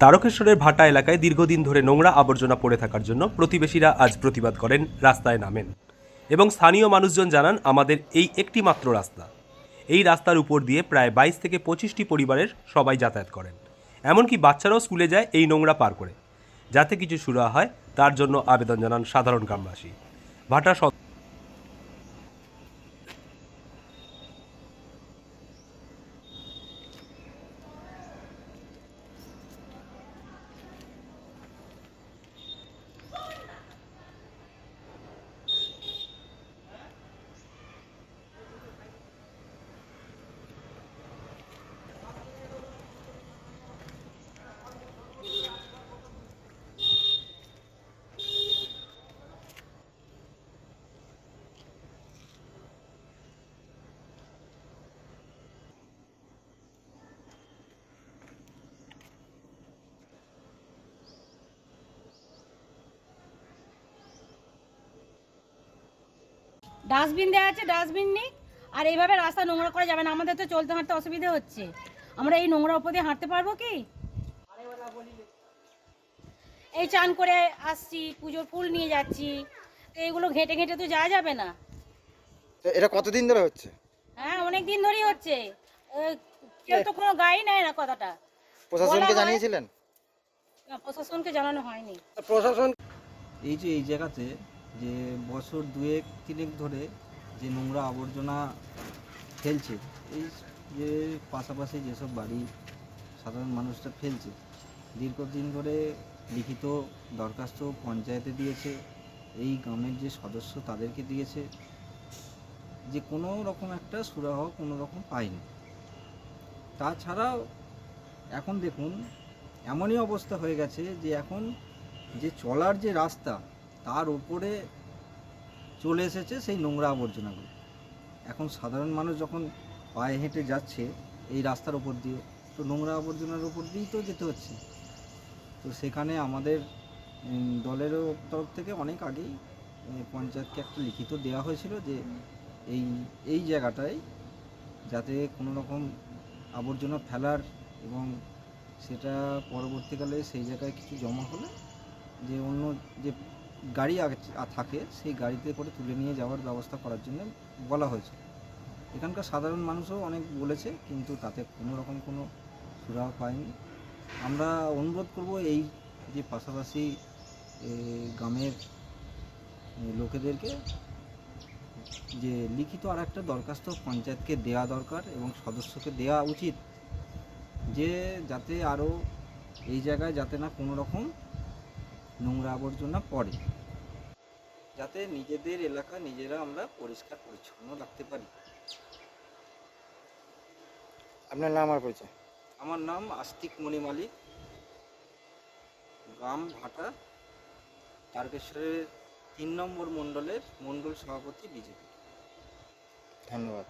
তারকেশ্বরের ভাটা এলাকায় দীর্ঘদিন ধরে নোংরা আবর্জনা পড়ে থাকার জন্য প্রতিবেশীরা আজ প্রতিবাদ করেন, রাস্তায় নামেন। এবং স্থানীয় মানুষজন জানান, আমাদের এই একটি মাত্র রাস্তা। এই রাস্তার উপর দিয়ে প্রায় বাইশ থেকে পঁচিশটি পরিবারের সবাই যাতায়াত করেন। এমনকি বাচ্চারাও স্কুলে যায় এই নোংরা পার করে। যাতে কিছু শুরু হয়, তার জন্য আবেদন জানান সাধারণ গ্রামবাসী। ভাটা ডাস্টবিন দেওয়া আছে ডাস্টবিন নেই। আর এইভাবে রাস্তা নোংরা করা যাবে না। আমাদের তো চলতে হাঁটতে অসুবিধা হচ্ছে। আমরা এই নোংরা উপর দিয়ে হাঁটতে পারব কি? এই চান করে আসছি পুজোর ফুল নিয়ে যাচ্ছি। তো এইগুলো ঘেটে ঘেটে তো যাওয়া যাবে না। এটা কতদিন ধরে হচ্ছে? হ্যাঁ অনেক দিন ধরেই হচ্ছে। কেউ তো কোনো গাই নেয় না কথাটা। প্রশাসনকে জানিয়েছিলেন? না, প্রশাসনকে জানানো হয়নি। প্রশাসন এই যে এই জায়গাতে যে বছর দুয়েক তিনেক ধরে যে নোংরা আবর্জনা ফেলছে, এই যে পাশাপাশি যেসব বাড়ি সাধারণ মানুষরা ফেলছে, দীর্ঘদিন ধরে লিখিত দরখাস্ত পঞ্চায়েতে দিয়েছে, এই গ্রামের যে সদস্য তাদেরকে দিয়েছে, যে কোনো রকম একটা সুরাহ কোনো রকম পায়নি। তাছাড়াও এখন দেখুন, এমনই অবস্থা হয়ে গেছে যে এখন যে চলার যে রাস্তা তার উপরে চলে এসেছে সেই নোংরা আবর্জনাগুলো। এখন সাধারণ মানুষ যখন পায়ে হেঁটে যাচ্ছে, এই রাস্তার উপর দিয়ে, তো নোংরা আবর্জনার উপর দিয়েই তো যেতে হচ্ছে। তো সেখানে আমাদের দলেরও তরফ থেকে অনেক আগেই পঞ্চায়েতকে একটা লিখিত দেওয়া হয়েছিল যে এই এই জায়গাটায় যাতে কোনো রকম আবর্জনা ফেলার এবং সেটা পরবর্তীকালে সেই জায়গায় কিছু জমা হলে যে অন্য যে গাড়ি থাকে, সেই গাড়িতে করে তুলে নিয়ে যাওয়ার ব্যবস্থা করার জন্য বলা হয়েছে এখানকার সাধারণ মানুষও অনেক বলেছে, কিন্তু তাতে কোনো রকম কোনো সুরাহা পায়নি। আমরা অনুরোধ করব এই যে পাশাপাশি গ্রামের লোকেদেরকে যে লিখিত আর একটা দরখাস্ত পঞ্চায়েতকে দেওয়া দরকার এবং সদস্যকে দেওয়া উচিত, যে যাতে আরও এই জায়গায় যাতে না কোনো রকম নোংরা আবর্জনা পড়ে। যাতে নিজেদের এলাকা নিজেরা আমরা পরিষ্কার পরিচ্ছন্ন রাখতে পারি। আপনার নাম আর পরিচয়? আমার নাম আস্তিক মণি মালিক। গ্রাম ভাটা তারকেশ্বরের তিন নম্বর মণ্ডলের মণ্ডল সভাপতি বিজেপি। ধন্যবাদ।